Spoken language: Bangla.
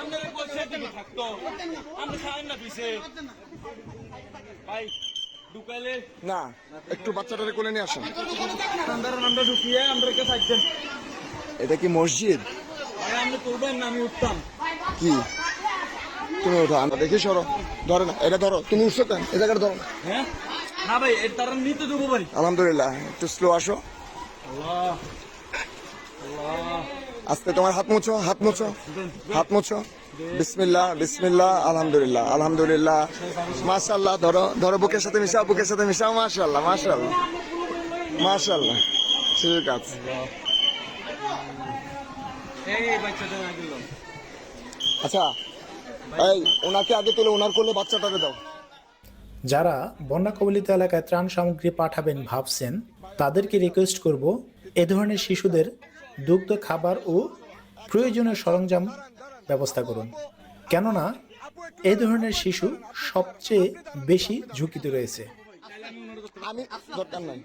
আপনারা বলছে দিকে থাকতো আমরা খাই না দিছে ভাই ঢুকাইলে না একটু বাচ্চাটারে কোলে নিয়ে আসেন। আমরা ঢুকিয়ে থাকতেন এটা কি মসজিদ? তুলবেন না আমি উঠতাম। কি? তুমি ওঠো আমরা দেখি সরো। ধরে না এটা ধরো। তুমি উঠছো কেন? এই জায়গাটা ধরো হ্যাঁ? না ভাই এর তারা নিতে দেবো ভাই আলহামদুলিল্লাহ একটু স্লো আসো। আল্লাহ আল্লাহ। আস্তে তোমার হাত মুছো হাত মুছো হাত মুছো। বিসমিল্লাহ বিসমিল্লাহ, আলহামদুলিল্লাহ আলহামদুলিল্লাহ। মাশাআল্লাহ, ধরো ধরো বুকের সাথে মিশাও, বুকের সাথে মিশাও, মাশাআল্লাহ মাশাআল্লাহ। মাশাআল্লাহ, ঠিক আছে। আচ্ছা এই, ওনাকে আগে তুলে ওনার করলে বাচ্চাটাকে দাও। যারা বন্যা কবলিত এলাকায় ত্রাণ সামগ্রী পাঠাবেন ভাবছেন, তাদেরকে রিকোয়েস্ট করব, এ ধরনের শিশুদের দুগ্ধ, খাবার ও প্রয়োজনীয় সরঞ্জাম ব্যবস্থা করুন। কেননা এ ধরনের শিশু সবচেয়ে বেশি ঝুঁকিতে রয়েছে। আমি দরকার নাই।